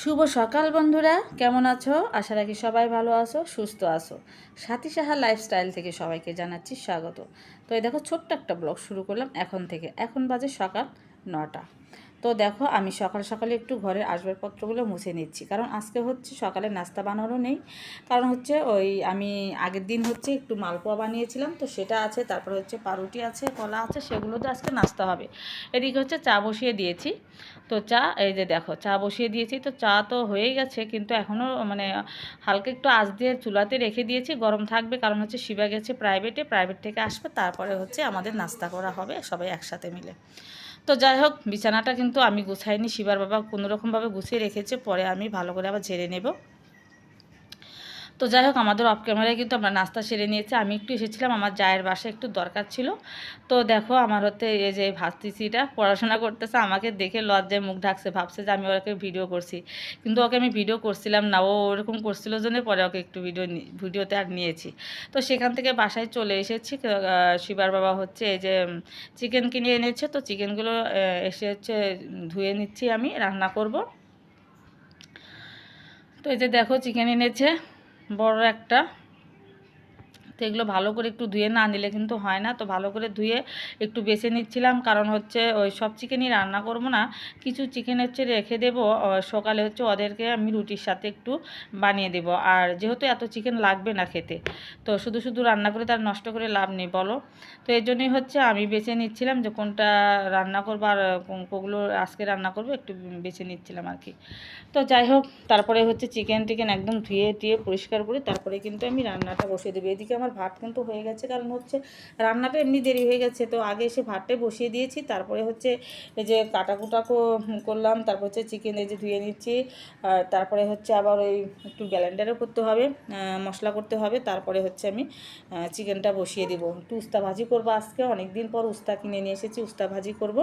শুভ সকাল বন্ধুরা, কেমন আছো? আশা রাখি সবাই ভালো আছো, সুস্থ আছো। সাথী সাহা লাইফস্টাইল থেকে সবাইকে জানাচ্ছি স্বাগত। তো এই দেখো, ছোট্ট একটা ব্লগ শুরু করলাম এখন থেকে। এখন বাজে সকাল নটা। তো দেখো, আমি সকাল সকালে একটু ঘরের আসবাবপত্রগুলো মুছে নিচ্ছি। কারণ আজকে হচ্ছে সকালে নাস্তা বানানো নেই। কারণ হচ্ছে ওই আমি আগের দিন হচ্ছে একটু মালপোয়া বানিয়েছিলাম, তো সেটা আছে, তারপর হচ্ছে পাউরুটি আছে, কলা আছে, সেগুলো তো আজকে নাস্তা হবে। এদিকে হচ্ছে চা বসিয়ে দিয়েছি। তো চা, এই যে দেখো, চা বসিয়ে দিয়েছি। তো চা তো হয়েই গেছে, কিন্তু এখনও মানে হালকা একটু আজ দিয়ে চুলাতে রেখে দিয়েছি, গরম থাকবে। কারণ হচ্ছে শিবা গেছে প্রাইভেটে প্রাইভেট থেকে আসবে, তারপরে হচ্ছে আমাদের নাস্তা করা হবে সবাই একসাথে মিলে। তো যাই হোক, বিছানাটা কিন্তু আমি গুছাইনি, শিবার বাবা কোনোরকমভাবে গুছিয়ে রেখেছে, পরে আমি ভালো করে আবার ঝেড়ে নেব। তো যাই হোক, আমাদের অফ ক্যামেরায় কিন্তু আমরা নাস্তা সেরে নিয়েছি। আমি একটু এসেছিলাম, আমার জায়ের বাসায় একটু দরকার ছিল। তো দেখো, আমার হতে এই যে ভাস্তিসিটা পড়াশোনা করতেছে, আমাকে দেখে লজ্জায় মুখ ঢাকছে, ভাবছে যে আমি ওকে ভিডিও করছি। কিন্তু ওকে আমি ভিডিও করছিলাম না, ও ওরকম করছিল জন্য পরে ওকে একটু ভিডিও ভিডিওতে আর নিয়েছি। তো সেখান থেকে বাসায় চলে এসেছি শিবার বাবা হচ্ছে এই যে চিকেন কিনে এনেছে, তো চিকেনগুলো এসে হচ্ছে ধুয়ে নিচ্ছি আমি, রান্না করব। তো এই যে দেখো চিকেন এনেছে। বড় একটা তো এগুলো ভালো করে একটু ধুয়ে না নিলে কিন্তু হয় না। তো ভালো করে ধুয়ে একটু বেছে নিচ্ছিলাম। কারণ হচ্ছে ওই সব চিকেনই রান্না করব না, কিছু চিকেন হচ্ছে রেখে দেব। সকালে হচ্ছে ওদেরকে আমি রুটির সাথে একটু বানিয়ে দেব। আর যেহেতু এত চিকেন লাগবে না খেতে, তো শুধু শুধু রান্না করে তার নষ্ট করে লাভ নেই, বলো? তো এই জন্যই হচ্ছে আমি বেছে নিচ্ছিলাম যে কোনটা রান্না করব আর কোনগুলো আজকে রান্না করব, একটু বেছে নিচ্ছিলাম আর কি। তো যাই হোক, তারপরে হচ্ছে চিকেন টিকেন একদম ধুয়ে টুয়ে পরিষ্কার করে তারপরে কিন্তু আমি রান্নাটা বসিয়ে দেবো। এদিকে আমার ভাত কিন্তু হয়ে গেছে। কারণ হচ্ছে রান্নাটা এমনি দেরি হয়ে গেছে। তো আগে এসে ভাতটাই বসিয়ে দিয়েছি। তারপরে হচ্ছে এই যে কাটাকুটা করলাম। তারপর হচ্ছে চিকেন এই যে ধুয়ে নিচ্ছি। আর তারপরে হচ্ছে আবার ওই একটু গ্যালেন্ডারও করতে হবে মশলা করতে হবে। তারপরে হচ্ছে আমি চিকেনটা বসিয়ে দিব। একটু উস্তা ভাজি করব আজকে। অনেক দিন পর উস্তা কিনে নিয়ে এসেছি, উস্তা ভাজি করব।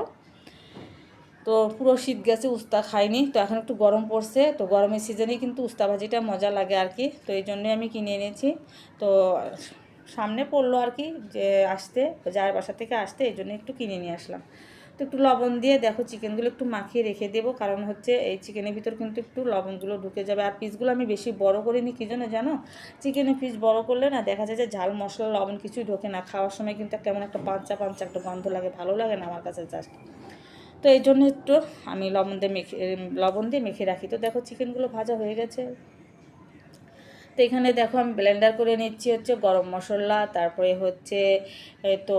তো পুরো শীত গেছে, উস্তা খাইনি। তো এখন একটু গরম পড়ছে। তো গরমের সিজনেই কিন্তু উস্তা ভাজিটা মজা লাগে আর কি। তো এই জন্যই আমি কিনে এনেছি। তো সামনে পড়ল আর কি যে আসতে যার বাসা থেকে আসতে, এই জন্য একটু কিনে নিয়ে আসলাম। তো একটু লবণ দিয়ে দেখো চিকেনগুলো একটু মাখিয়ে রেখে দেবো, কারণ হচ্ছে এই চিকেনের ভিতর কিন্তু একটু লবণগুলো ঢুকে যাবে। আর পিসগুলো আমি বেশি বড় করিনি, কী জন্য জানো? চিকেনের পিস বড় করলে না দেখা যায় যে ঝাল, মশলা, লবণ কিছুই ঢোকে না। খাওয়ার সময় কিন্তু কেমন একটা পাঞ্চা পাঞ্চা একটা গন্ধ লাগে, ভালো লাগে না আমার কাছে জাস্ট। তো এই জন্য একটু আমি লবণ দিয়ে মেখে, লবণ দিয়ে মেখে রাখি। তো দেখো চিকেনগুলো ভাজা হয়ে গেছে। তো এখানে দেখো আমি ব্লেন্ডার করে নিচ্ছি হচ্ছে গরম মশলা, তারপরে হচ্ছে তো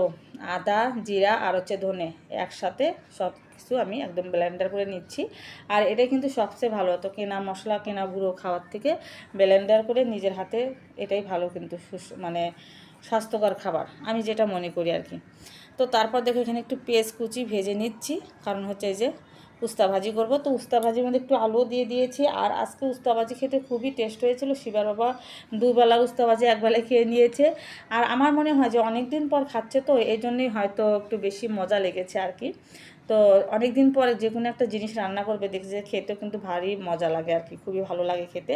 আদা, জিরা আর হচ্ছে ধনে একসাথে সব কিছু আমি একদম ব্লেন্ডার করে নিচ্ছি। আর এটা কিন্তু সবচেয়ে ভালো তো কেনা মশলা, কেনা গুঁড়ো খাওয়ার থেকে ব্লেন্ডার করে নিজের হাতে এটাই ভালো কিন্তু মানে স্বাস্থ্যকর খাবার, আমি যেটা মনে করি আর কি। তো তারপর দেখো এখানে একটু পেঁয়াজ কুচি ভেজে নিচ্ছি, কারণ হচ্ছে এই যে উস্তা ভাজি করব। তো উস্তা ভাজির মধ্যে একটু আলু দিয়ে দিয়েছি। আর আজকে উস্তা ভাজি খেতে খুবই টেস্ট হয়েছিল। শিবার বাবা দুবেলা উস্তা ভাজি একবেলা খেয়ে নিয়েছে। আর আমার মনে হয় যে অনেক দিন পর খাচ্ছে তো, এই জন্যই হয়তো একটু বেশি মজা লেগেছে আর কি। তো অনেক দিন পরে যে কোনো একটা জিনিস রান্না করবে দেখছি যে খেতেও কিন্তু ভারী মজা লাগে আর কি, খুবই ভালো লাগে খেতে।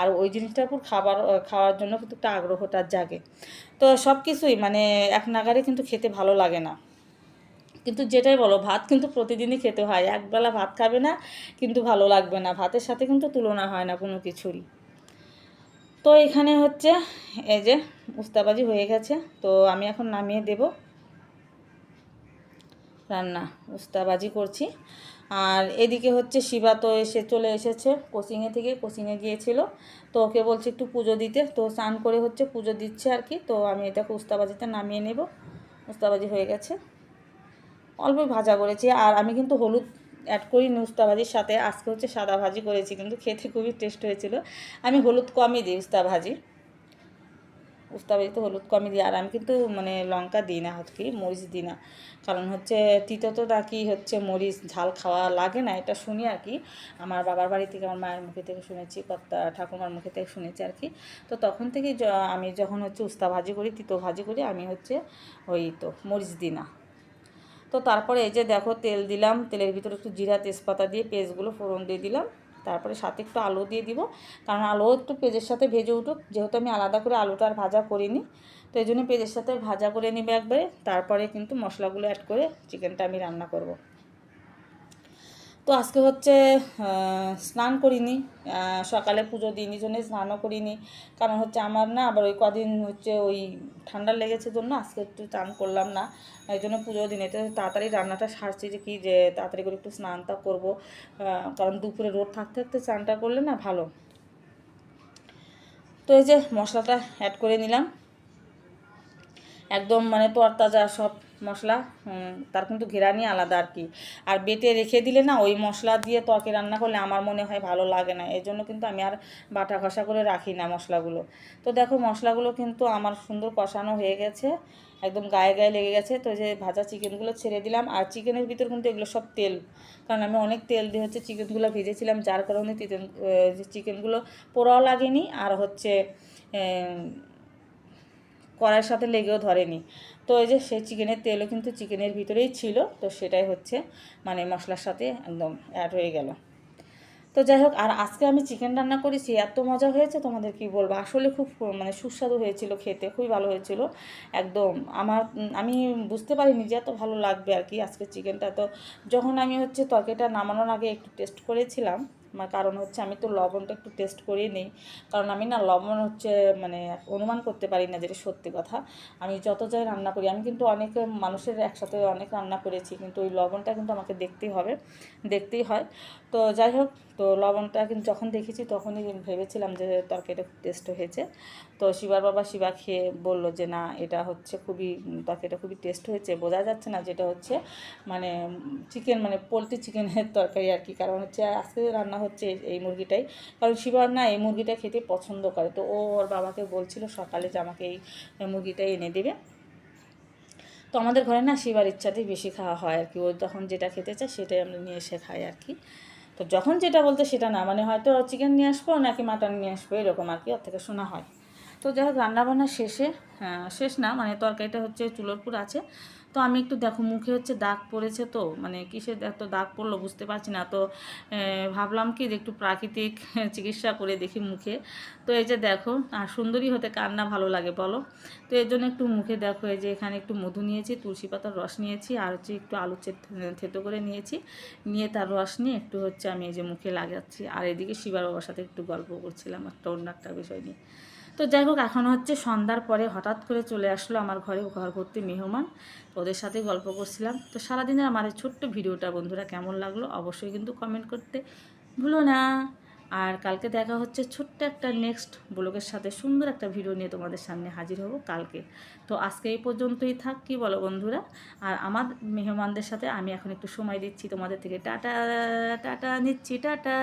আর ওই জিনিসটার উপর খাবার খাওয়ার জন্য কিন্তু একটা আগ্রহটা জাগে। তো সব কিছুই মানে এক নাগারে কিন্তু খেতে ভালো লাগে না। কিন্তু যেটাই বলো, ভাত কিন্তু প্রতিদিনই খেতে হয়। একবেলা ভাত খাবে না, কিন্তু ভালো লাগবে না। ভাতের সাথে কিন্তু তুলনা হয় না কোনো কিছুরই তো এখানে হচ্ছে, এই যে উস্তাবাজি হয়ে গেছে। তো আমি এখন নামিয়ে দেব। রান্না, উস্তাবাজি করছি। আর এদিকে হচ্ছে শিবা তো এসে চলে এসেছে, কোচিংয়ে থেকে, কোচিংয়ে গিয়েছিল। তো ওকে বলছে একটু পুজো দিতে। তো স্নান করে হচ্ছে পুজো দিচ্ছে আর কি। তো আমি এটাকে উস্তাবাজিতে নামিয়ে নেব। উস্তাবাজি হয়ে গেছে। অল্প ভাজা করেছি। আর আমি কিন্তু হলুদ অ্যাড করি, উস্তা ভাজির সাথে। আজকে হচ্ছে সাদা ভাজি করেছি, কিন্তু খেতে খুবই টেস্ট হয়েছিল। আমি হলুদ কমই দিই উস্তা ভাজি। উস্তা ভাজি তো হলুদ কমই দিই, আর আমি কিন্তু মানে লঙ্কা দিই না হচ্ছে, মরিচ দিই না। কারণ হচ্ছে তিতো তো নাকি হচ্ছে মরিচ, ঝাল খাওয়া লাগে না, এটা শুনি আর কি। আমার বাবার বাড়ি থেকে, আমার মায়ের মুখে থেকে শুনেছি, কর্তা ঠাকুমার মুখে থেকে শুনেছি আর কি। তো তখন থেকে আমি যখন হচ্ছে উস্তা ভাজি করি, তিতো ভাজি করি, আমি হচ্ছে ওই তো মরিচ দিই না। তো তারপরে এই যে দেখো তেল দিলাম, তেলের ভিতরে একটু জিরা তেজপাতা দিয়ে পেঁয়াজগুলো ফোড়ন দিয়ে দিলাম তারপরে সাথে একটু আলু দিয়ে দিব, কারণ আলু একটু পেঁয়াজের সাথে ভেজে উঠুক, যেহেতু আমি আলাদা করে আলুটা আর ভাজা করিনি তো এই জন্য পেঁজের সাথে ভাজা করে নিবে একবারে, তারপরে কিন্তু মশলাগুলো অ্যাড করে চিকেনটা আমি রান্না করব। তো আজকে হচ্ছে স্নান করিনি। সকালে পুজো দিইনি, জন্য স্নানও করিনি। কারণ হচ্ছে আমার না আবার ওই কদিন হচ্ছে ওই ঠান্ডা লেগেছে জন্য আজকে একটু চান করলাম না। এই জন্য পুজো দিনে তো তাড়াতাড়ি রান্নাটা সারছি যে কি যে তাড়াতাড়ি করে একটু স্নানটা করব। কারণ দুপুরে রোদ থাকতে থাকতে স্নানটা করলে না ভালো। তো এই যে মশলাটা অ্যাড করে নিলাম। একদম মানে তরতাজা সব মশলা তার কিন্তু ঘেরানি আলাদা আর কি। আর বেটে রেখে দিলে না, ওই মশলা দিয়ে তরকারি রান্না করলে আমার মনে হয় ভালো লাগে না। এই জন্য কিন্তু আমি আর বাটা কষা করে রাখি না মশলাগুলো। তো দেখো, মশলাগুলো কিন্তু আমার সুন্দর কষানো হয়ে গেছে। একদম গায়ে গায়ে লেগে গেছে। তো যে ভাজা চিকেনগুলো ছেড়ে দিলাম। আর চিকেনের ভিতর কিন্তু এগুলো সব তেল। কারণ আমি অনেক তেল দিয়ে হচ্ছে চিকেনগুলো ভেজেছিলাম, যার কারণে চিকেন চিকেনগুলো পোড়াও লাগেনি। আর হচ্ছে কড়াইয়ের সাথে লেগেও ধরেনি। তো এই যে সেই চিকেনের তেলও কিন্তু চিকেনের ভিতরেই ছিল, তো সেটাই হচ্ছে মানে মশলার সাথে একদম অ্যাড হয়ে গেল। তো যাই হোক, আর আজকে আমি চিকেন রান্না করেছি, এত মজা হয়েছে তোমাদের কি বলব? আসলে খুব মানে সুস্বাদু হয়েছিল খেতে, খুবই ভালো হয়েছিল। একদম আমার, আমি বুঝতে পারিনি যে এত ভালো লাগবে আর কি আজকে চিকেনটা তো যখন আমি হচ্ছে তরকারিটা নামানোর আগে একটু টেস্ট করেছিলাম কারণ হচ্ছে আমি তো লবণটা একটু টেস্ট করিয়ে নিই। কারণ আমি না লবণ হচ্ছে মানে অনুমান করতে পারি না যেটা সত্যি কথা। আমি যত যাই রান্না করি, আমি কিন্তু অনেক মানুষের একসাথে অনেক রান্না করেছি, কিন্তু ওই লবণটা কিন্তু আমাকে দেখতেই হবে, দেখতেই হয়। তো যাই হোক তো লবণটা কিন্তু যখন দেখেছি তখনই ভেবেছিলাম যে তরকারিটা খুব টেস্ট হয়েছে। তো শিবার বাবা শিবা খেয়ে বলল যে, না, এটা হচ্ছে খুবই তরকারিটা খুবই টেস্ট হয়েছে। বোঝা যাচ্ছে না যেটা হচ্ছে মানে চিকেন মানে পোলট্রি চিকেনের তরকারি আর কি। কারণ হচ্ছে আজকে রান্না হচ্ছে এই- এই মুরগিটাই। কারণ শিবার না এই মুরগিটা খেতে পছন্দ করে। তো ও ওর বাবাকে বলছিল সকালে যে আমাকে এই মুরগিটাই এনে দেবে। তো আমাদের ঘরে না শিবার ইচ্ছাতেই বেশি খাওয়া হয় আর কি। ও যখন যেটা খেতে চায় সেটাই আমরা নিয়ে এসে খাই আর কি। তো যখন যেটা বলতে সেটা না মানে হয়তো চিকেন নিয়ে আসব নাকি মাটন নিয়ে আসব, এরকম আর কি, ওর থেকে শোনা হয়। তো যাই হোক, রান্নাবান্না শেষে শেষ না মানে তরকারিটা হচ্ছে চুলোর পুর আছে। তো আমি একটু দেখো, মুখে হচ্ছে দাগ পড়েছে তো মানে কিসের এত দাগ পড়ল বুঝতে পারছি না। তো ভাবলাম কি যে একটু প্রাকৃতিক চিকিৎসা করে দেখি মুখে। তো এই যে দেখো, আর সুন্দরী হতে কান্না ভালো লাগে বলো? তো এর জন্য একটু মুখে দেখো, এই যে এখানে একটু মধু নিয়েছি, তুলসী পাতার রস নিয়েছি, আর হচ্ছে একটু আলু থেতো করে নিয়েছি। নিয়ে তার রস নিয়ে একটু হচ্ছে আমি এই যে মুখে লাগাচ্ছি। আর এদিকে শিবার বাবার সাথে একটু গল্প করছিলাম একটা অন্য একটা বিষয় নিয়ে। তো যাই হোক, এখন হচ্ছে সন্ধ্যার পরে হঠাৎ করে চলে আসলো আমার ঘরে ঘর ভর্তি মেহমান। তো ওদের সাথে গল্প করছিলাম। তো সারাদিনের আমার এই ছোট্ট ভিডিওটা, বন্ধুরা কেমন লাগল অবশ্যই কিন্তু কমেন্ট করতে ভুলো না। আর কালকে দেখা হচ্ছে ছোট্ট একটা নেক্সট ব্লগের সাথে। সুন্দর একটা ভিডিও নিয়ে তোমাদের সামনে হাজির হব কালকে। তো আজকে এই পর্যন্তই থাক, কি বলো বন্ধুরা? আর আমার মেহমানদের সাথে আমি এখন একটু সময় দিচ্ছি। তোমাদের থেকে টাটা টাটা নিচ্ছি, টাটা।